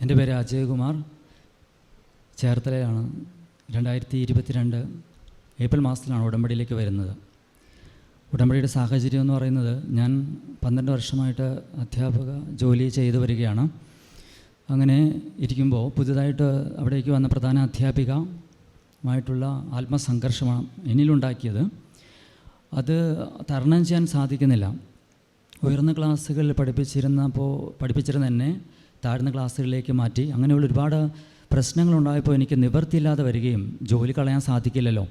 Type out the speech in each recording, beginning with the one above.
എന്റെ പേര് അജയകുമാർ. ചേർത്തലയാണ് രണ്ടായിരത്തി ഇരുപത്തിരണ്ട് ഏപ്രിൽ മാസത്തിലാണ് ഉടമ്പടിയിലേക്ക് വരുന്നത്. ഉടമ്പടിയുടെ സാഹചര്യം എന്ന് പറയുന്നത് ഞാൻ പന്ത്രണ്ട് വർഷമായിട്ട് അധ്യാപക ജോലി ചെയ്തു വരികയാണ്. അങ്ങനെ ഇരിക്കുമ്പോൾ പുതുതായിട്ട് അവിടേക്ക് വന്ന പ്രധാന അധ്യാപികമായിട്ടുള്ള ആത്മസംഘർഷമാണ് എന്നിലുണ്ടാക്കിയത്. അത് തരണം ചെയ്യാൻ സാധിക്കുന്നില്ല. ഉയർന്ന ക്ലാസ്സുകളിൽ പഠിപ്പിച്ചിരുന്നപ്പോൾ പഠിപ്പിച്ചിരുന്ന എന്നെ താഴ്ന്ന ക്ലാസ്സുകളിലേക്ക് മാറ്റി അങ്ങനെയുള്ള ഒരുപാട് പ്രശ്നങ്ങളുണ്ടായപ്പോൾ എനിക്ക് നിവൃത്തിയില്ലാതെ വരികയും ജോലി കളയാൻ സാധിക്കില്ലല്ലോ.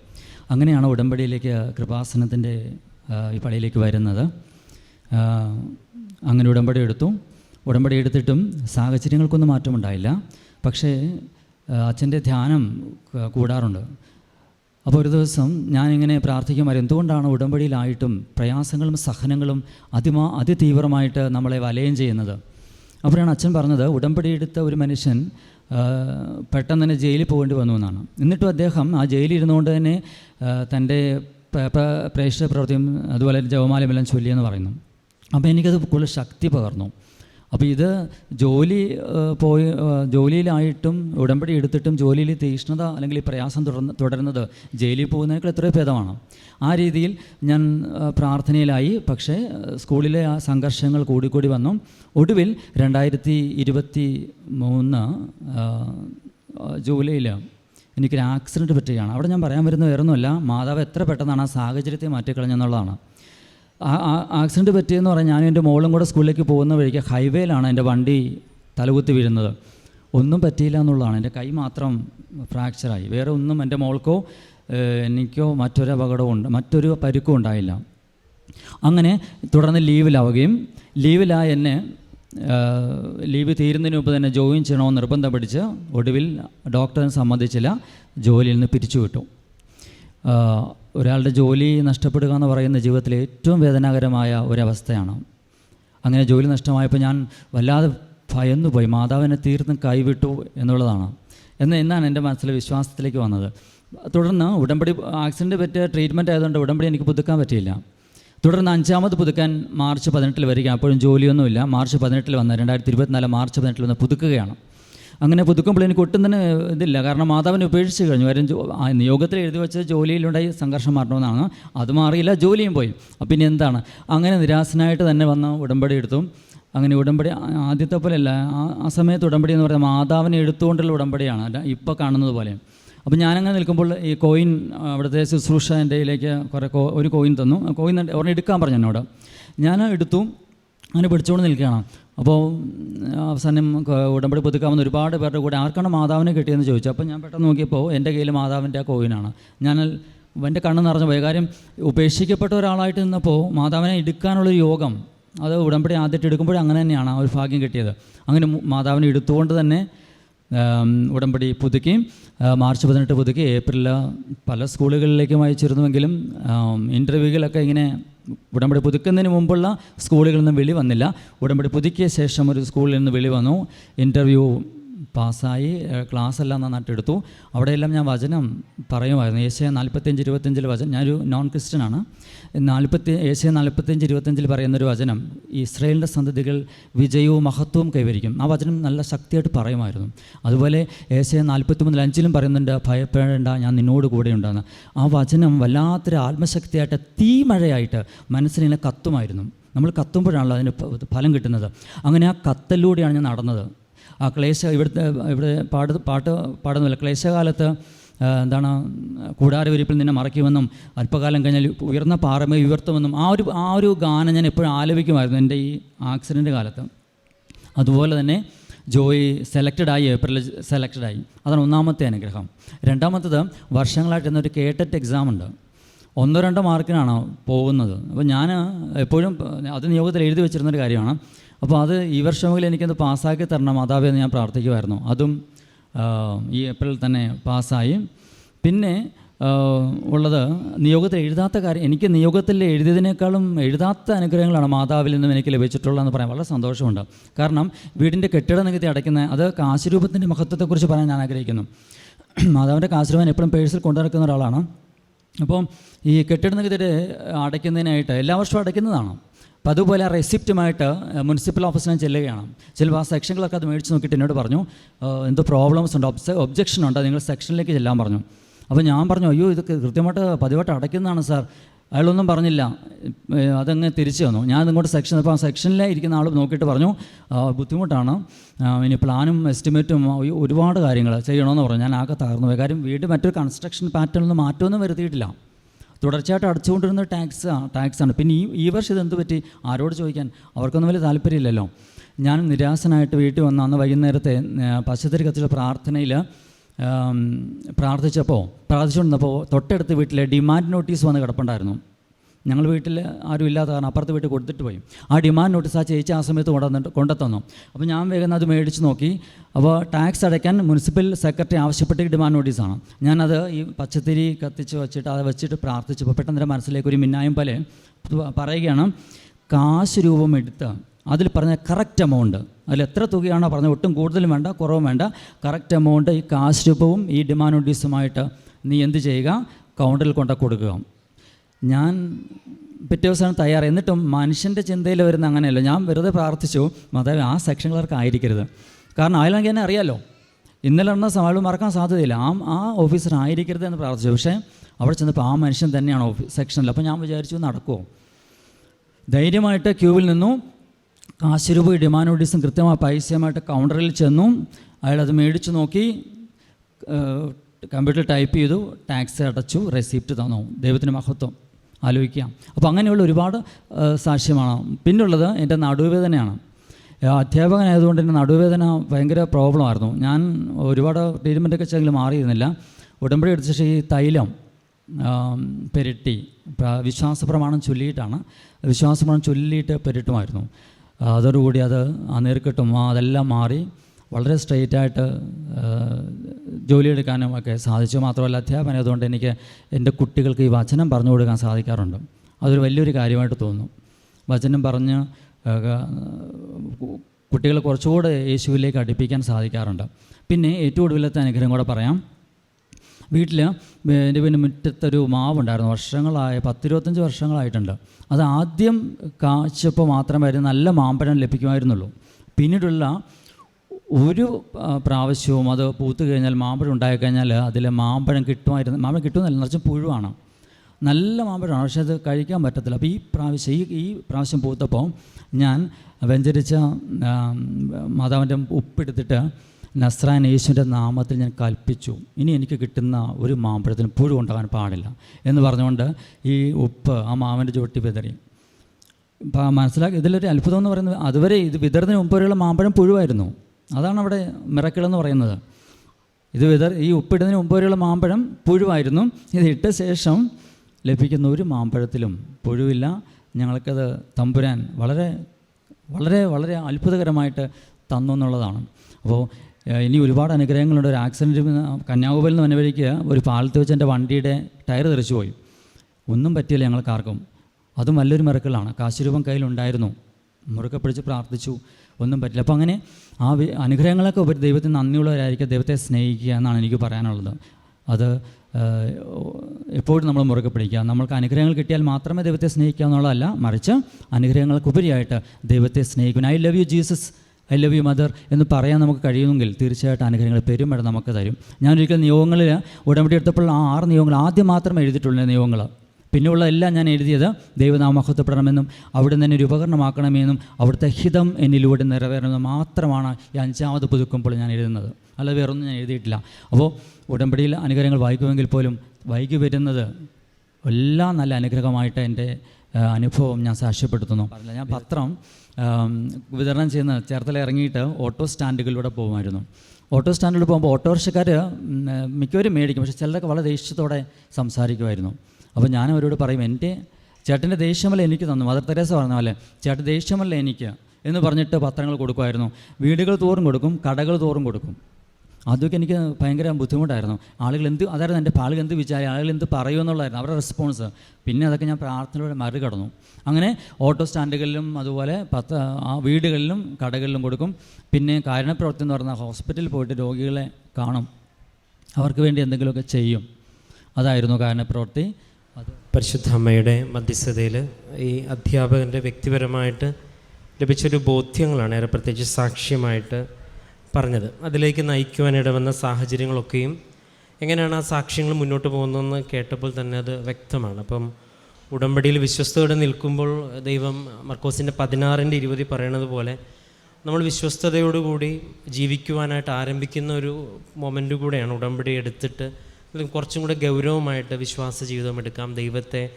അങ്ങനെയാണ് ഉടമ്പടിയിലേക്ക് കൃപാസനത്തിന്റെ ഈ പടിയിലേക്ക് വരുന്നത്. അങ്ങനെ ഉടമ്പടി എടുത്തു. ഉടമ്പടി എടുത്തിട്ടും സാഹചര്യങ്ങൾക്കൊന്നും മാറ്റമുണ്ടായില്ല പക്ഷേ അച്ഛന്റെ ധ്യാനം കൂടാറുണ്ട്. അപ്പോൾ ഒരു ദിവസം ഞാനിങ്ങനെ പ്രാർത്ഥിക്കുമായിരുന്നു എന്തുകൊണ്ടാണ് ഉടമ്പടിയിലായിട്ടും പ്രയാസങ്ങളും സഹനങ്ങളും അതിമാ അതിതീവ്രമായിട്ട് നമ്മളെ വലയം ചെയ്യുന്നത്? അപ്പോഴാണ് അച്ഛൻ പറഞ്ഞത് ഉടമ്പടി എടുത്ത ഒരു മനുഷ്യൻ പെട്ടെന്ന് തന്നെ ജയിലിൽ പോകേണ്ടി വന്നു എന്നാണ്. എന്നിട്ടും അദ്ദേഹം ആ ജയിലിൽ ഇരുന്നുകൊണ്ട് തന്നെ തന്റെ പ്രേക്ഷക പ്രവൃത്തിയും അതുപോലെ ജവമാലയുമെല്ലാം ചൊല്ലിയെന്ന് പറയുന്നു. അപ്പോൾ എനിക്കത് കൂടുതൽ ശക്തി പകർന്നു. അപ്പോൾ ഇത് ജോലി പോയി ജോലിയിലായിട്ടും ഉടമ്പടി എടുത്തിട്ടും ജോലിയിൽ തീഷ്ണത അല്ലെങ്കിൽ പ്രയാസം തുടർന്ന് തുടരുന്നത് ജയിലിൽ പോകുന്നതിനേക്കാൾ എത്രയോ ഭേദമാണ്. ആ രീതിയിൽ ഞാൻ പ്രാർത്ഥനയിലായി. പക്ഷേ സ്കൂളിലെ ആ സംഘർഷങ്ങൾ കൂടിക്കൂടി വന്നു. ഒടുവിൽ രണ്ടായിരത്തി ഇരുപത്തി മൂന്ന് ജൂലൈയിൽ എനിക്കൊരു ആക്സിഡന്റ് പറ്റുകയാണ്. അവിടെ ഞാൻ പറയാൻ വരുന്ന വേറൊന്നുമല്ല. മാതാവ് എത്ര പെട്ടെന്നാണ് ആ സാഹചര്യത്തെ മാറ്റിക്കളഞ്ഞെന്നുള്ളതാണ്. ആക്സിഡന്റ് പറ്റിയെന്ന് പറഞ്ഞാൽ ഞാനും എന്റെ മോളും കൂടെ സ്കൂളിലേക്ക് പോകുന്ന വഴിക്ക് ഹൈവേയിലാണ് എന്റെ വണ്ടി തലകുത്തി വീഴുന്നത്. ഒന്നും പറ്റിയില്ല എന്നുള്ളതാണ്. എന്റെ കൈ മാത്രം ഫ്രാക്ചറായി വേറെ ഒന്നും എന്റെ മോൾക്കോ എനിക്കോ മറ്റൊരു അപകടവും ഉണ്ട് മറ്റൊരു പരുക്കും ഉണ്ടായില്ല. അങ്ങനെ തുടർന്ന് ലീവിലാവുകയും ലീവിലായ എന്നെ ലീവ് തീരുന്നതിന് മുമ്പ് തന്നെ ജോയിൻ ചെയ്യണമെന്ന് നിർബന്ധം പിടിച്ച് ഒടുവിൽ ഡോക്ടറിനെ സമ്മതിച്ചില്ല. ജോലിയിൽ നിന്ന് പിരിച്ചുവിട്ടു. ആഹ് ഒരാളുടെ ജോലി നഷ്ടപ്പെടുക എന്ന് പറയുന്ന ജീവിതത്തിലെ ഏറ്റവും വേദനാകരമായ ഒരവസ്ഥയാണ്. അങ്ങനെ ജോലി നഷ്ടമായപ്പോൾ ഞാൻ വല്ലാതെ ഭയന്നു പോയി മാതാവിനെ തീർത്തും കൈവിട്ടു എന്നുള്ളതാണ്. എന്ന് എന്നാണ് എന്റെ മനസ്സിലെ വിശ്വാസത്തിലേക്ക് വന്നത്. തുടർന്ന് ഉടമ്പടി ആക്സിഡന്റ് പറ്റിയ ട്രീറ്റ്മെന്റ് ആയതുകൊണ്ട് ഉടമ്പടി എനിക്ക് പുതുക്കാൻ പറ്റിയില്ല. തുടർന്ന് അഞ്ചാമത് പുതുക്കാൻ മാർച്ച് പതിനെട്ടിൽ വരിക അപ്പോഴും ജോലിയൊന്നുമില്ല. മാർച്ച് പതിനെട്ടിൽ വന്ന് രണ്ടായിരത്തി ഇരുപത്തിനാല് മാർച്ച് പതിനെട്ടിൽ വന്ന് പുതുക്കുകയാണ്. അങ്ങനെ പുതുക്കുമ്പോൾ എനിക്ക് ഒട്ടും തന്നെ ഇതില്ല. കാരണം മാതാവിനെ ഉപേക്ഷിച്ച് കഴിഞ്ഞു. കാര്യം നിയോഗത്തിൽ എഴുതി വെച്ച ജോലിയിലുണ്ടായി സംഘർഷം മാറണമെന്നാണ്. അത് മാറിയില്ല ജോലിയും പോയി. ഇനി എന്താണ്? അങ്ങനെ നിരാശനായിട്ട് തന്നെ വന്ന ഉടമ്പടി എടുത്തു. അങ്ങനെ ഉടമ്പടി ആദ്യത്തെ പോലെയല്ല. ആ സമയത്ത് ഉടമ്പടി എന്ന് പറയുന്നത് മാതാവിനെ എടുത്തുകൊണ്ടുള്ള ഉടമ്പടിയാണ്. അല്ല ഇപ്പോൾ കാണുന്നത് പോലെ. അപ്പോൾ ഞാനങ്ങനെ നിൽക്കുമ്പോൾ ഈ കോയിൻ അവിടുത്തെ ശുശ്രൂഷ എന്റെ കയ്യിലേക്ക് കുറേ ഒരു കോയിൻ തന്നു. കോയിൻ ഒരെണ്ണം എടുക്കാൻ പറഞ്ഞു എന്നോട്. ഞാൻ എടുത്തു. അങ്ങനെ പിടിച്ചുകൊണ്ട് നിൽക്കുകയാണ്. അപ്പോൾ അവസാനം ഉടമ്പടി പുതുക്കാമെന്ന് ഒരുപാട് പേരുടെ കൂടെ ആർക്കാണ് മാതാവിനെ കിട്ടിയെന്ന് ചോദിച്ചു. അപ്പോൾ ഞാൻ പെട്ടെന്ന് നോക്കിയപ്പോൾ എന്റെ കയ്യിൽ മാതാവിന്റെ ആ കോയിനാണ് ഞാൻ എന്റെ കണ്ണ് നിറഞ്ഞു പോയി. കാര്യം ഉപേക്ഷിക്കപ്പെട്ട ഒരാളായിട്ട് നിന്നപ്പോൾ മാതാവിനെ എടുക്കാനുള്ളൊരു യോഗം അത് ഉടമ്പടി ആദ്യമായിട്ട് എടുക്കുമ്പോഴും അങ്ങനെ തന്നെയാണ് ആ ഒരു ഭാഗ്യം കിട്ടിയത്. അങ്ങനെ മാതാവിനെ എടുത്തുകൊണ്ട് തന്നെ ഉടമ്പടി പുതുക്കി മാർച്ച് പതിനെട്ട് പുതുക്കി ഏപ്രിലിൽ പല സ്കൂളുകളിലേക്കും അയച്ചിരുന്നുവെങ്കിലും ഇന്റർവ്യൂകളൊക്കെ ഇങ്ങനെ ഉടമ്പടി പുതുക്കുന്നതിന് മുമ്പുള്ള സ്കൂളുകളിൽ നിന്ന് വിളി വന്നില്ല. ഉടമ്പടി പുതുക്കിയ ശേഷം ഒരു സ്കൂളിൽ നിന്ന് വിളി വന്നു. ഇന്റർവ്യൂ പാസ്സായി ക്ലാസ് എല്ലാം നന്നായിട്ട് എടുത്തു അവിടെയെല്ലാം ഞാൻ വചനം പറയുമായിരുന്നു. ഏഷ്യ നാൽപ്പത്തിയഞ്ച് ഇരുപത്തഞ്ചിൽ വചനം. ഞാനൊരു നോൺ ക്രിസ്ത്യനാണ് നാൽപ്പത്തി ഏഷ്യ നാൽപ്പത്തിയഞ്ച് ഇരുപത്തഞ്ചിൽ പറയുന്നൊരു വചനം ഇസ്രയേലിന്റെ സന്തതികൾ വിജയവും മഹത്വവും കൈവരിക്കും. ആ വചനം നല്ല ശക്തിയായിട്ട് പറയുമായിരുന്നു. അതുപോലെ ഏഷ്യ നാൽപ്പത്തി മൂന്നിൽ അഞ്ചിലും പറയുന്നുണ്ട് ഭയപ്പെടേണ്ട ഞാൻ നിന്നോട് കൂടെ ഉണ്ടെന്ന്. ആ വചനം വല്ലാത്തൊരു ആത്മശക്തിയായിട്ട് തീമഴയായിട്ട് മനസ്സിനെ കത്തുമായിരുന്നു. നമ്മൾ കത്തുമ്പോഴാണല്ലോ അതിന് ഫലം കിട്ടുന്നത്. അങ്ങനെ ആ കത്തലിലൂടെയാണ് ഞാൻ നടന്നത്. ആ ക്ലേശ ഇവിടുത്തെ ഇവിടെ പാട്ട് പാട്ട് പാടുന്നില്ല ക്ലേശകാലത്ത് എന്താണ് കൂടാരവിരിപ്പിൽ നിന്നെ മറയ്ക്കുമെന്നും അല്പകാലം കഴിഞ്ഞാൽ ഉയർന്ന പാറമേ ഉയർത്തുമെന്നും ആ ഒരു ആ ഒരു ഗാനം ഞാൻ എപ്പോഴും ആലപിക്കുമായിരുന്നു എന്റെ ഈ ആക്സിഡന്റ് കാലത്ത്. അതുപോലെ തന്നെ ജോയി സെലക്റ്റഡായി ഏപ്രിലിൽ സെലക്റ്റഡായി അതാണ് ഒന്നാമത്തെ അനുഗ്രഹം. രണ്ടാമത്തത് വർഷങ്ങളായിട്ട് എന്നൊരു കേട്ടറ്റ് എക്സാം ഉണ്ട്. ഒന്നോ രണ്ടോ മാർക്കിനാണ് പോകുന്നത്. അപ്പോൾ ഞാൻ എപ്പോഴും അത് നിയോഗത്തിൽ എഴുതി വെച്ചിരുന്നൊരു കാര്യമാണ്. അപ്പോൾ അത് ഈ വർഷമെങ്കിലും എനിക്കത് പാസ്സാക്കി തരണം മാതാവേ എന്ന് ഞാൻ പ്രാർത്ഥിക്കുമായിരുന്നു അതും ഈ ഏപ്രിൽ തന്നെ പാസ്സായി. പിന്നെ ഉള്ളത് നിയോഗത്തിൽ എഴുതാത്ത കാര്യം എനിക്ക് നിയോഗത്തിൽ എഴുതിയതിനേക്കാളും എഴുതാത്ത അനുഗ്രഹങ്ങളാണ് മാതാവിൽ നിന്നും എനിക്ക് ലഭിച്ചിട്ടുള്ളതെന്ന് പറയാൻ വളരെ സന്തോഷമുണ്ട്. കാരണം വീടിന്റെ കെട്ടിട നികുതി അടയ്ക്കുന്ന അത് കാശുരൂപത്തിന്റെ മഹത്വത്തെക്കുറിച്ച് പറയാൻ ഞാൻ ആഗ്രഹിക്കുന്നു. മാതാവിന്റെ കാശുരൂപം എപ്പോഴും പേഴ്സിൽ കൊണ്ടുനടക്കുന്ന ഒരാളാണ്. അപ്പം ഈ കെട്ടിട നികുതിയുടെ അടയ്ക്കുന്നതിനായിട്ട് എല്ലാ വർഷവും അടയ്ക്കുന്നതാണ്. അപ്പം അതുപോലെ ആ റെസിപ്റ്റുമായിട്ട് മുനിസിപ്പൽ ഓഫീസിൽ ഞാൻ ചെല്ലുകയാണ്. ചിലപ്പോൾ ആ സെക്ഷനുകളൊക്കെ അത് മേടിച്ച് നോക്കിയിട്ട് എന്നോട് പറഞ്ഞു "ഏഹ്, എന്തോ പ്രോബ്ലംസ് ഉണ്ട് ഒബ്ജ ഒബ്ജെക്ഷൻ ഉണ്ട് നിങ്ങൾ സെക്ഷനിലേക്ക് ചെല്ലാൻ പറഞ്ഞു. അപ്പോൾ ഞാൻ പറഞ്ഞു അയ്യോ ഇത് കൃത്യമായിട്ട് പതിവായിട്ട് അടയ്ക്കുന്നതാണ് സാർ അയാളൊന്നും പറഞ്ഞില്ല. അതങ്ങ് തിരിച്ചു വന്നു. ഞാൻ ഇങ്ങോട്ട് സെക്ഷൻ അപ്പോൾ ആ സെക്ഷനിലെ ഇരിക്കുന്ന ആൾ നോക്കിയിട്ട് പറഞ്ഞു ബുദ്ധിമുട്ടാണ്. ഇനി പ്ലാനും എസ്റ്റിമേറ്റും ഒരുപാട് കാര്യങ്ങൾ ചെയ്യണമെന്ന് പറഞ്ഞു. ഞാൻ ആകെ തകർന്നു കാര്യം വീട് മറ്റൊരു കൺസ്ട്രക്ഷൻ പാറ്റേണിൽ മാറ്റമൊന്നും വരുത്തിയിട്ടില്ല. തുടർച്ചയായിട്ട് അടച്ചുകൊണ്ടിരുന്ന ടാക്സ് ടാക്സാണ് പിന്നെ ഈ ഈ വർഷം ഇതെന്ത് പറ്റി? ആരോട് ചോദിക്കാൻ? അവർക്കൊന്നും വലിയ താല്പര്യമില്ലല്ലോ. ഞാൻ നിരാശനായിട്ട് വീട്ടിൽ വന്ന അന്ന് വൈകുന്നേരത്തെ ആ, പശുത്തരി കത്തിച്ച പ്രാർത്ഥനയിൽ പ്രാർത്ഥിച്ചപ്പോൾ പ്രാർത്ഥിച്ചുകൊണ്ടിരുന്നപ്പോൾ തൊട്ടടുത്ത് വീട്ടിലെ ഡിമാൻഡ് നോട്ടീസ് വന്ന് കിടപ്പുണ്ടായിരുന്നു. ഞങ്ങൾ വീട്ടിൽ ആരും ഇല്ലാത്ത കാരണം അപ്പുറത്ത് വീട്ടിൽ കൊടുത്തിട്ട് പോയി. ആ ഡിമാൻഡ് നോട്ടീസ് ആ ചേച്ചി ആ സമയത്ത് കൊണ്ടുവന്നിട്ട് കൊണ്ടുത്തന്നു. അപ്പോൾ ഞാൻ വേഗം അത് മേടിച്ച് നോക്കി. അപ്പോൾ ടാക്സ് അടയ്ക്കാൻ മുനിസിപ്പൽ സെക്രട്ടറി ആവശ്യപ്പെട്ട ഡിമാൻഡ് നോട്ടീസാണ് ഞാനത് ഈ പച്ചത്തിരി കത്തിച്ച് വെച്ചിട്ട് അത് വെച്ചിട്ട് പ്രാർത്ഥിച്ചപ്പോൾ പെട്ടെന്ന് എന്റെ മനസ്സിലേക്ക് ഒരു മിന്നായം പോലെ പറയുകയാണ്. കാശ് രൂപം എടുത്ത് അതിൽ പറഞ്ഞ കറക്റ്റ് എമൗണ്ട് അതിൽ എത്ര തുകയാണോ പറഞ്ഞത് ഒട്ടും കൂടുതലും വേണ്ട കുറവും വേണ്ട. കറക്റ്റ് എമൗണ്ട് ഈ കാശ് രൂപവും ഈ ഡിമാൻഡ് നോട്ടീസുമായിട്ട് നീ എന്ത് ചെയ്യുക? കൗണ്ടറിൽ കൊണ്ടു കൊടുക്കുക. ഞാൻ പിറ്റേ ദിവസമാണ് തയ്യാറ് എന്നിട്ടും മനുഷ്യന്റെ ചിന്തയിൽ വരുന്ന അങ്ങനെയല്ല. ഞാൻ വെറുതെ പ്രാർത്ഥിച്ചു മാതാവ് ആ സെക്ഷൻ ക്ലർക്ക് ആയിരിക്കരുത്. കാരണം ആയില്ലെങ്കിൽ എന്നെ അറിയാമല്ലോ ഇന്നലെ നടന്ന സവാൾ മറക്കാൻ സാധ്യതയില്ല. ആ ആ ഓഫീസർ ആയിരിക്കരുത് എന്ന് പ്രാർത്ഥിച്ചു. പക്ഷേ അവിടെ ചെന്നപ്പോൾ ആ മനുഷ്യൻ തന്നെയാണ് ഓഫീസ് സെക്ഷനിൽ. അപ്പോൾ ഞാൻ വിചാരിച്ചു നടക്കുമോ ധൈര്യമായിട്ട് ക്യൂവിൽ നിന്നു. കാശ് രൂപ ഡിമാൻഡ് നോട്ടീസും കൃത്യമായ പൈസയുമായിട്ട് കൗണ്ടറിൽ ചെന്നു. അയാളത് മേടിച്ചു നോക്കി. കമ്പ്യൂട്ടറിൽ ടൈപ്പ് ചെയ്തു. ടാക്സ് അടച്ചു. റെസിപ്റ്റ് തന്നു. ദൈവത്തിന് മഹത്വം. ആലോചിക്കാം. അപ്പോൾ അങ്ങനെയുള്ള ഒരുപാട് സാക്ഷ്യമാണ്. പിന്നുള്ളത് എന്റെ നടുവേദനയാണ്. അധ്യാപകനായതുകൊണ്ട് എന്റെ നടുവേദന ഭയങ്കര പ്രോബ്ലമായിരുന്നു. ഞാൻ ഒരുപാട് ട്രീറ്റ്മെന്റൊക്കെ ചെയ്തെങ്കിലും മാറിയിരുന്നില്ല. ഉടമ്പടി എടുത്ത ശേഷം ഈ തൈലം പെരട്ടി പ്ര- വിശ്വാസപ്രമാണം ചൊല്ലിയിട്ടാണ്. വിശ്വാസപ്രമാണം ചൊല്ലിയിട്ട് പെരട്ടുമായിരുന്നു. അതോടുകൂടി അത് ആ നീർക്കെട്ടും അതെല്ലാം മാറി വളരെ സ്ട്രെയിറ്റ് ആയിട്ട് ആ, ജോലിയെടുക്കാനും ഒക്കെ സാധിച്ചു. മാത്രമല്ല അധ്യാപനം അതുകൊണ്ട് എനിക്ക് എന്റെ കുട്ടികൾക്ക് ഈ വചനം പറഞ്ഞു കൊടുക്കാൻ സാധിക്കാറുണ്ട്. അതൊരു വലിയൊരു കാര്യമായിട്ട് തോന്നുന്നു വചനം പറഞ്ഞ് കുട്ടികളെ കുറച്ചുകൂടെ യേശുവിലേക്ക് അടുപ്പിക്കാൻ സാധിക്കാറുണ്ട്. പിന്നെ ഏറ്റവും ഒടുവിലത്തെ അനുഗ്രഹം കൂടെ പറയാം. വീട്ടിൽ എന്റെ പിന്നെ മുറ്റത്തൊരു മാവുണ്ടായിരുന്നു. വർഷങ്ങളായ പത്തിരുപത്തഞ്ച് വർഷങ്ങളായിട്ടുണ്ട്. അത് ആദ്യം കാച്ചപ്പോൾ മാത്രമായിരുന്നു നല്ല മാമ്പഴം ലഭിക്കുമായിരുന്നുള്ളൂ. പിന്നീടുള്ള ഒരു പ്രാവശ്യവും അത് പൂത്ത് കഴിഞ്ഞാൽ മാമ്പഴം ഉണ്ടായി കഴിഞ്ഞാൽ അതിൽ മാമ്പഴം കിട്ടുമായിരുന്നു. മാമ്പഴം കിട്ടുമെന്നല്ല നിറച്ചും പുഴുവാണ്. നല്ല മാമ്പഴമാണ് പക്ഷേ അത് കഴിക്കാൻ പറ്റത്തില്ല. അപ്പോൾ ഈ പ്രാവശ്യം ഈ ഈ പ്രാവശ്യം പൂത്തപ്പോൾ ഞാൻ വെഞ്ചരിച്ച മാതാവിന്റെ ഉപ്പെടുത്തിട്ട് നസ്രാൻ യേശുവിന്റെ നാമത്തിൽ ഞാൻ കൽപ്പിച്ചു. ഇനി എനിക്ക് കിട്ടുന്ന ഒരു മാമ്പഴത്തിന് പുഴു ഉണ്ടാകാൻ പാടില്ല എന്ന് പറഞ്ഞുകൊണ്ട് ഈ ഉപ്പ് ആ മാവിന്റെ ചുവട്ടി വിതറി. മനസ്സിലാക്കി ഇതിലൊരു അത്ഭുതം എന്ന് പറയുന്നത് അതുവരെ ഇത് വിതറുന്നതിന് മുമ്പ് വരെയുള്ള മാമ്പഴം പുഴുവായിരുന്നു. അതാണ് അവിടെ മിറക്കിൾ എന്ന് പറയുന്നത്. ഇത് വിതർ ഈ ഉപ്പിടുന്നതിന് മുമ്പ് വരെയുള്ള മാമ്പഴം പുഴുവായിരുന്നു. ഇത് ഇട്ട ശേഷം ലഭിക്കുന്ന ഒരു മാമ്പഴത്തിലും പുഴുവില്ല. ഞങ്ങൾക്കത് തമ്പുരാൻ വളരെ വളരെ വളരെ അത്ഭുതകരമായിട്ട് തന്നു എന്നുള്ളതാണ്. അപ്പോൾ ഇനി ഒരുപാട് അനുഗ്രഹങ്ങളുണ്ട്. ഒരു ആക്സിഡന്റ് കന്യാകുമാരിൽ നിന്ന് വന്നവഴിക്ക് ഒരു പാലത്ത് വെച്ച് എന്റെ വണ്ടിയുടെ ടയർ തെറിച്ചു പോയി. ഒന്നും പറ്റിയില്ല ഞങ്ങൾക്കാർക്കും. അതും നല്ലൊരു മിറക്കിളാണ്. കാശുരൂപം കയ്യിലുണ്ടായിരുന്നു. മുറുക്കെ പിടിച്ച് പ്രാർത്ഥിച്ചു. ഒന്നും പറ്റില്ല. അപ്പോൾ അങ്ങനെ ആ അനുഗ്രഹങ്ങളൊക്കെ ഉപരി ദൈവത്തിന് നന്ദിയുള്ളവരായിരിക്കും ദൈവത്തെ സ്നേഹിക്കുക എന്നാണ് എനിക്ക് പറയാനുള്ളത്. അത് എപ്പോഴും നമ്മൾ മുറുകെ പിടിക്കുക. നമ്മൾക്ക് അനുഗ്രഹങ്ങൾ കിട്ടിയാൽ മാത്രമേ ദൈവത്തെ സ്നേഹിക്കുക എന്നുള്ളതല്ല മറിച്ച് അനുഗ്രഹങ്ങൾക്കുപരിയായിട്ട് ദൈവത്തെ സ്നേഹിക്കുന്നു I love you Jesus I love you mother എന്ന് പറയാൻ നമുക്ക് കഴിയുമെങ്കിൽ തീർച്ചയായിട്ടും അനുഗ്രഹങ്ങൾ പെരുമഴ നമുക്ക് തരും. ഞാനൊരിക്കൽ നിയോഗങ്ങളിൽ ഉടമ്പടി എടുത്തപ്പോൾ ആ ആറ് നിയോഗങ്ങൾ ആദ്യം മാത്രം എഴുതിയിട്ടുള്ള നിയോഗങ്ങൾ. പിന്നെയുള്ള ഉള്ളതെല്ലാം ഞാൻ എഴുതിയത് ദൈവനാമഹത്വപ്പെടണമെന്നും അവിടെ തന്നെ ഒരു ഉപകരണമാക്കണമെന്നും അവിടുത്തെ ഹിതം എന്നിലൂടെ നിറവേറണമെന്ന് മാത്രമാണ് ഈ അഞ്ചാമത് പുതുക്കുമ്പോൾ ഞാൻ എഴുതുന്നത്. അല്ലാതെ വേറൊന്നും ഞാൻ എഴുതിയിട്ടില്ല. അപ്പോൾ ഉടമ്പടിയിൽ അനുഗ്രഹങ്ങൾ വായിക്കുമെങ്കിൽ പോലും വൈകി വരുന്നത് എല്ലാം നല്ല അനുഗ്രഹമായിട്ട് എന്റെ അനുഭവം ഞാൻ സാക്ഷ്യപ്പെടുത്തുന്നു. ഞാൻ പത്രം വിതരണം ചെയ്യുന്ന ചേർത്തല ഇറങ്ങിയിട്ട് ഓട്ടോ സ്റ്റാൻഡുകളിലൂടെ പോകുമായിരുന്നു. ഓട്ടോ സ്റ്റാൻഡിൽ പോകുമ്പോൾ ഓട്ടോറിക്ഷക്കാർ മിക്കവരും മേടിക്കും. പക്ഷേ ചിലരൊക്കെ വളരെ ദേഷ്യത്തോടെ സംസാരിക്കുമായിരുന്നു. അപ്പോൾ ഞാൻ അവരോട് പറയും എന്റെ ചേട്ടന്റെ ദേഷ്യമല്ല എനിക്ക് തന്നു. മദർ തെരേസ പറഞ്ഞ പോലെ ചേട്ടൻ ദേഷ്യമല്ല എനിക്ക് എന്ന് പറഞ്ഞിട്ട് പത്രങ്ങൾ കൊടുക്കുമായിരുന്നു. വീടുകൾ തോറും കൊടുക്കും കടകൾ തോറും കൊടുക്കും. അതൊക്കെ എനിക്ക് ഭയങ്കര ബുദ്ധിമുട്ടായിരുന്നു. ആളുകൾ എന്ത് അതായിരുന്നു എന്റെ ആളുകൾ എന്ത് വിചാരം ആളുകൾ എന്ത് പറയുമെന്നുള്ളതായിരുന്നു അവരുടെ റെസ്പോൺസ് പിന്നെ അതൊക്കെ ഞാൻ പ്രാർത്ഥനയോടെ മറികടന്നു. അങ്ങനെ ഓട്ടോ സ്റ്റാൻഡുകളിലും അതുപോലെ പത്ത് ആ വീടുകളിലും കടകളിലും കൊടുക്കും. പിന്നെ കാരണപ്രവർത്തി എന്ന് പറഞ്ഞാൽ ഹോസ്പിറ്റലിൽ പോയിട്ട് രോഗികളെ കാണും. അവർക്ക് വേണ്ടി എന്തെങ്കിലുമൊക്കെ ചെയ്യും. അതായിരുന്നു കാരണപ്രവൃത്തി അത് പരിശുദ്ധ അമ്മയുടെ മധ്യസ്ഥതയിൽ ഈ അധ്യാപകന്റെ വ്യക്തിപരമായിട്ട് ലഭിച്ചൊരു ബോധ്യങ്ങളാണ് ഏറെ പ്രത്യേകിച്ച് സാക്ഷ്യമായിട്ട് പറഞ്ഞത്. അതിലേക്ക് നയിക്കുവാനിടവന്ന സാഹചര്യങ്ങളൊക്കെയും എങ്ങനെയാണ് ആ സാക്ഷ്യങ്ങൾ മുന്നോട്ട് പോകുന്നതെന്ന് കേട്ടപ്പോൾ തന്നെ അത് വ്യക്തമാണ്. അപ്പം ഉടമ്പടിയിൽ വിശ്വസ്തയോടെ നിൽക്കുമ്പോൾ ദൈവം മർക്കോസിന്റെ പതിനാറിന്റെ ഇരുപതി പറയണത് പോലെ നമ്മൾ വിശ്വസ്തയോടുകൂടി ജീവിക്കുവാനായിട്ട് ആരംഭിക്കുന്ന ഒരു മൊമെന്റ് കൂടെയാണ് ഉടമ്പടി എടുത്തിട്ട് കുറച്ചും കൂടെ ഗൗരവമായിട്ട് വിശ്വാസ ജീവിതം എടുക്കാം ദൈവത്തെ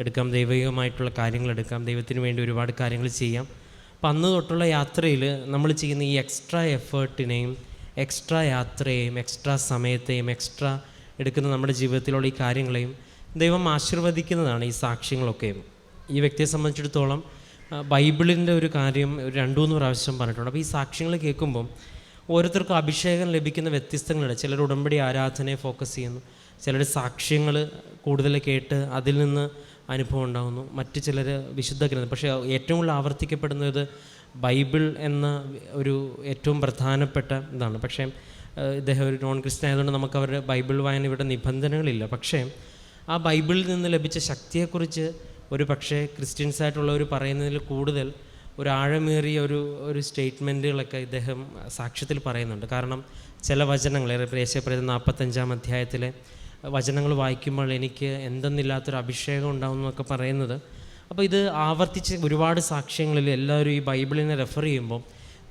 എടുക്കാം ദൈവികമായിട്ടുള്ള കാര്യങ്ങൾ എടുക്കാം ദൈവത്തിന് വേണ്ടി ഒരുപാട് കാര്യങ്ങൾ ചെയ്യാം. അപ്പം അന്ന് തൊട്ടുള്ള യാത്രയിൽ നമ്മൾ ചെയ്യുന്ന ഈ എക്സ്ട്രാ എഫേർട്ടിനെയും എക്സ്ട്രാ യാത്രയെയും എക്സ്ട്രാ സമയത്തെയും എക്സ്ട്രാ എടുക്കുന്ന നമ്മുടെ ജീവിതത്തിലുള്ള ഈ കാര്യങ്ങളെയും ദൈവം ആശീർവദിക്കുന്നതാണ് ഈ സാക്ഷ്യങ്ങളൊക്കെയും ഈ വ്യക്തിയെ സംബന്ധിച്ചിടത്തോളം ബൈബിളിന്റെ ഒരു കാര്യം ഒരു രണ്ടു മൂന്ന് പ്രാവശ്യം പറഞ്ഞിട്ടുണ്ട്. അപ്പോൾ ഈ സാക്ഷ്യങ്ങൾ കേൾക്കുമ്പം ഓരോരുത്തർക്കും അഭിഷേകം ലഭിക്കുന്ന വ്യത്യസ്തങ്ങളുണ്ട്. ചിലർ ഉടമ്പടി ആരാധനയെ ഫോക്കസ് ചെയ്യുന്നു. ചിലർ സാക്ഷ്യങ്ങൾ കൂടുതൽ കേട്ട് അതിൽ നിന്ന് അനുഭവം ഉണ്ടാകുന്നു. മറ്റ് ചിലർ വിശുദ്ധ ഗ്രന്ഥം. പക്ഷേ ഏറ്റവും കൂടുതൽ ആവർത്തിക്കപ്പെടുന്നത് ബൈബിൾ എന്ന ഒരു ഏറ്റവും പ്രധാനപ്പെട്ട ഇതാണ്. പക്ഷേ ഇദ്ദേഹം ഒരു നോൺ ക്രിസ്ത്യൻ ആയതുകൊണ്ട് നമുക്ക് അവരുടെ ബൈബിൾ വായന ഇവിടെ നിബന്ധനകളില്ല. പക്ഷേ ആ ബൈബിളിൽ നിന്ന് ലഭിച്ച ശക്തിയെക്കുറിച്ച് ഒരു പക്ഷേ ക്രിസ്ത്യൻസ് ആയിട്ടുള്ളവർ പറയുന്നതിൽ കൂടുതൽ ഒരു ആഴമേറിയ ഒരു ഒരു സ്റ്റേറ്റ്മെന്റുകളൊക്കെ ഇദ്ദേഹം സാക്ഷ്യത്തിൽ പറയുന്നുണ്ട്. കാരണം ചില വചനങ്ങൾ യേശപ്രേത നാൽപ്പത്തഞ്ചാം അധ്യായത്തിലെ വചനങ്ങൾ വായിക്കുമ്പോൾ എനിക്ക് എന്തെന്നില്ലാത്തൊരു അഭിഷേകം ഉണ്ടാവും എന്നൊക്കെ പറയുന്നത്. അപ്പോൾ ഇത് ആവർത്തിച്ച് ഒരുപാട് സാക്ഷ്യങ്ങളിൽ എല്ലാവരും ഈ ബൈബിളിനെ റെഫർ ചെയ്യുമ്പോൾ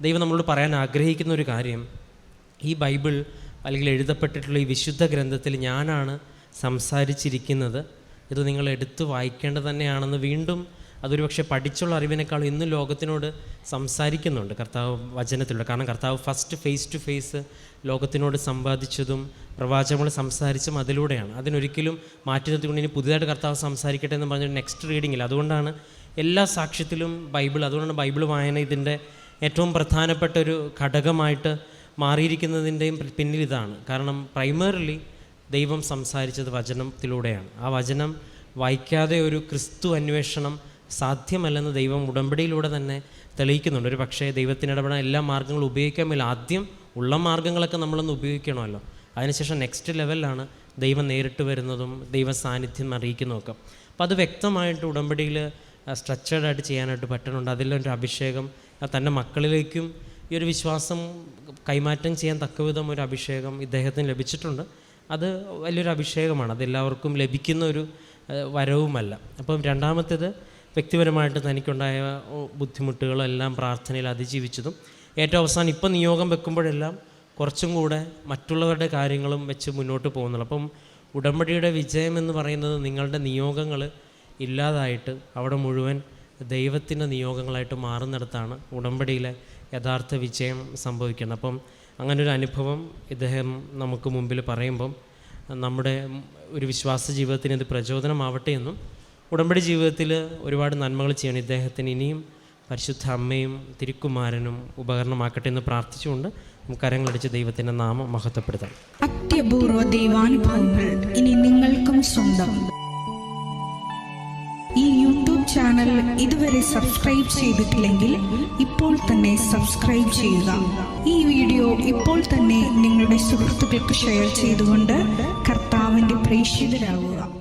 ദൈവം നമ്മളോട് പറയാൻ ആഗ്രഹിക്കുന്ന ഒരു കാര്യം ഈ ബൈബിൾ അല്ലെങ്കിൽ എഴുതപ്പെട്ടിട്ടുള്ള ഈ വിശുദ്ധ ഗ്രന്ഥത്തിൽ ഞാനാണ് സംസാരിച്ചിരിക്കുന്നത് ഇത് നിങ്ങൾ എടുത്ത് വായിക്കേണ്ടത് തന്നെയാണെന്ന് വീണ്ടും അതൊരു പക്ഷേ പഠിച്ചുള്ള അറിവിനേക്കാൾ ഇന്ന് ലോകത്തിനോട് സംസാരിക്കുന്നുണ്ട്. കർത്താവ് വചനത്തിലൂടെ. കാരണം കർത്താവ് ഫസ്റ്റ് ഫേസ് ടു ഫേസ് ലോകത്തിനോട് സമ്പാദിച്ചതും പ്രവാചകങ്ങൾ സംസാരിച്ചും അതിലൂടെയാണ്. അതിനൊരിക്കലും മാറ്റി നിർത്തിക്കൊണ്ട് ഇനി പുതിയതായിട്ട് കർത്താവ് സംസാരിക്കട്ടെ എന്ന് പറഞ്ഞൊരു നെക്സ്റ്റ് റീഡിങ്ങിൽ അതുകൊണ്ടാണ് എല്ലാ സാക്ഷ്യത്തിലും ബൈബിൾ അതുകൊണ്ടാണ് ബൈബിൾ വായന ഇതിന്റെ ഏറ്റവും പ്രധാനപ്പെട്ട ഒരു ഘടകമായിട്ട് മാറിയിരിക്കുന്നതിന്റെയും പിന്നിൽ ഇതാണ്. കാരണം പ്രൈമറിലി ദൈവം സംസാരിച്ചത് വചനത്തിലൂടെയാണ്. ആ വചനം വായിക്കാതെ ഒരു ക്രിസ്തു അന്വേഷണം സാധ്യമല്ലെന്ന് ദൈവം ഉടമ്പടിയിലൂടെ തന്നെ തെളിയിക്കുന്നുണ്ട്. ഒരു പക്ഷേ ദൈവത്തിനിടപെടാൻ എല്ലാ മാർഗങ്ങളും ഉപയോഗിക്കാൻ മേല ആദ്യം ഉള്ള മാർഗങ്ങളൊക്കെ നമ്മളൊന്ന് ഉപയോഗിക്കണമല്ലോ. അതിനുശേഷം നെക്സ്റ്റ് ലെവലിലാണ് ദൈവം നേരിട്ട് വരുന്നതും ദൈവ സാന്നിധ്യം അറിയിക്കുന്നതൊക്കെ. അപ്പോൾ അത് വ്യക്തമായിട്ട് ഉടമ്പടിയിൽ സ്ട്രക്ചേർഡായിട്ട് ചെയ്യാനായിട്ട് പറ്റുന്നുണ്ട്. അതിലൊരു അഭിഷേകം തന്റെ മക്കളിലേക്കും ഈ ഒരു വിശ്വാസം കൈമാറ്റം ചെയ്യാൻ തക്കവിധം ഒരു അഭിഷേകം ഇദ്ദേഹത്തിന് ലഭിച്ചിട്ടുണ്ട്. അത് വലിയൊരു അഭിഷേകമാണ്. അതെല്ലാവർക്കും ലഭിക്കുന്ന ഒരു വരവുമല്ല. അപ്പം രണ്ടാമത്തേത് വ്യക്തിപരമായിട്ട് തനിക്കുണ്ടായ ബുദ്ധിമുട്ടുകളെല്ലാം പ്രാർത്ഥനയിൽ അതിജീവിച്ചതും ഏറ്റവും അവസാനം ഇപ്പം നിയോഗം വെക്കുമ്പോഴെല്ലാം കുറച്ചും കൂടെ മറ്റുള്ളവരുടെ കാര്യങ്ങളും വെച്ച് മുന്നോട്ട് പോകുന്നുള്ളൂ. അപ്പം ഉടമ്പടിയുടെ വിജയം എന്ന് പറയുന്നത് നിങ്ങളുടെ നിയോഗങ്ങൾ ഇല്ലാതായിട്ട് അവിടെ മുഴുവൻ ദൈവത്തിന്റെ നിയോഗങ്ങളായിട്ട് മാറുന്നിടത്താണ് ഉടമ്പടിയിലെ യഥാർത്ഥ വിജയം സംഭവിക്കുന്നത്. അപ്പം അങ്ങനൊരു അനുഭവം ഇദ്ദേഹം നമുക്ക് മുമ്പിൽ പറയുമ്പം നമ്മുടെ ഒരു വിശ്വാസ ജീവിതത്തിന് ഇത് പ്രചോദനമാവട്ടെ എന്നും ഉടമ്പടി ജീവിതത്തിൽ ഒരുപാട് നന്മകൾ ചെയ്യണം. ഇദ്ദേഹത്തിന് ഇനിയും പരിശുദ്ധ അമ്മയും തിരുക്കുമാരനും ഉപകരണമാക്കട്ടെ എന്ന് പ്രാർത്ഥിച്ചുകൊണ്ട് കരങ്ങളടിച്ച് ദൈവത്തിന്റെ നാമം മഹത്വപ്പെടുത്താം. അത്യപൂർവ ദൈവാനുഭവങ്ങൾ ഇനി നിങ്ങൾക്കും സ്വന്തം. ഈ യൂട്യൂബ് ചാനൽ ഇതുവരെ സബ്സ്ക്രൈബ് ചെയ്തിട്ടില്ലെങ്കിൽ ഇപ്പോൾ തന്നെ സബ്സ്ക്രൈബ് ചെയ്യുക. ഈ വീഡിയോ ഇപ്പോൾ തന്നെ നിങ്ങളുടെ സുഹൃത്തുക്കൾക്ക് ഷെയർ ചെയ്തുകൊണ്ട് കർത്താവിന്റെ പ്രേക്ഷിതരാകുക